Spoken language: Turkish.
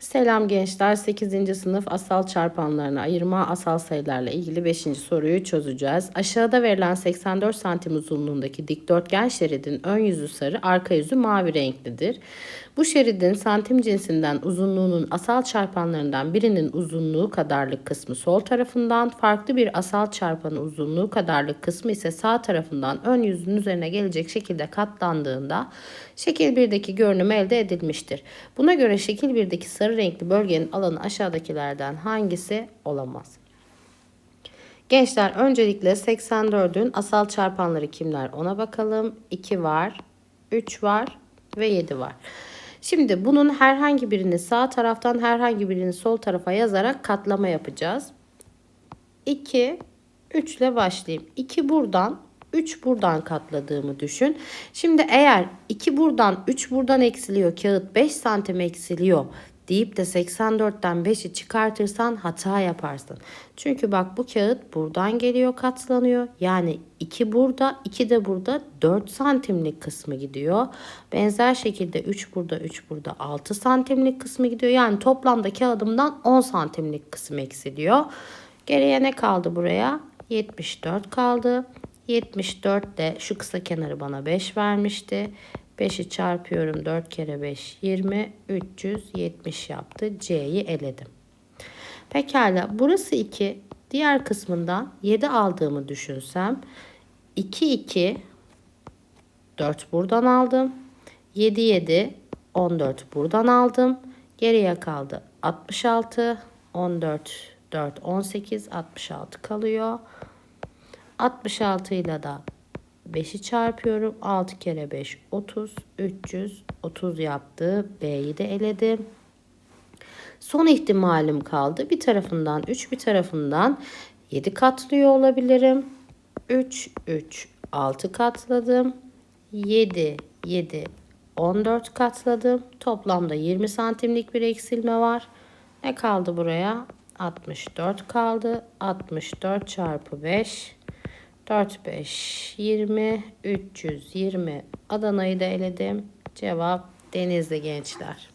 Selam gençler. 8. sınıf asal çarpanlarını ayırma asal sayılarla ilgili 5. soruyu çözeceğiz. Aşağıda verilen 84 santim uzunluğundaki dikdörtgen şeridin ön yüzü sarı, arka yüzü mavi renklidir. Bu şeridin santim cinsinden uzunluğunun asal çarpanlarından birinin uzunluğu kadarlık kısmı sol tarafından, farklı bir asal çarpanın uzunluğu kadarlık kısmı ise sağ tarafından ön yüzün üzerine gelecek şekilde katlandığında şekil 1'deki görünüm elde edilmiştir. Buna göre şekil 1'deki sarı renkli bölgenin alanı aşağıdakilerden hangisi olamaz? Gençler öncelikle 84'ün asal çarpanları kimler ona bakalım. 2 var, 3 var ve 7 var. Şimdi bunun herhangi birini sağ taraftan herhangi birini sol tarafa yazarak katlama yapacağız. 2, 3 ile başlayayım. 2 buradan, 3 buradan katladığımı düşün. Şimdi eğer 2 buradan, 3 buradan eksiliyor, kağıt 5 santim eksiliyor deyip de 84'ten 5'i çıkartırsan hata yaparsın. Çünkü bak bu kağıt buradan geliyor katlanıyor. Yani 2 burada 2 de burada 4 santimlik kısmı gidiyor. Benzer şekilde 3 burada 3 burada 6 santimlik kısmı gidiyor. Yani toplamda kağıdımdan 10 santimlik kısım eksiliyor. Geriye ne kaldı buraya? 74 kaldı. 74 de şu kısa kenarı bana 5 vermişti. 5'i çarpıyorum 4 kere 5 20 370 yaptı. C'yi eledim. Pekala burası 2. Diğer kısmından 7 aldığımı düşünsem 2 2 4 buradan aldım. 7 7 14 buradan aldım. Geriye kaldı 66 14 4 18 66 kalıyor. 66 ile de 5'i çarpıyorum. 6 kere 5 30. 330 yaptı. B'yi de eledim. Son ihtimalim kaldı. Bir tarafından 3 bir tarafından 7 katlıyor olabilirim. 3 3 6 katladım. 7 7 14 katladım. Toplamda 20 santimlik bir eksilme var. Ne kaldı buraya? 64 kaldı. 64 çarpı 5 4 5 20 320 Adana'yı da eledim. Cevap Denizli gençler.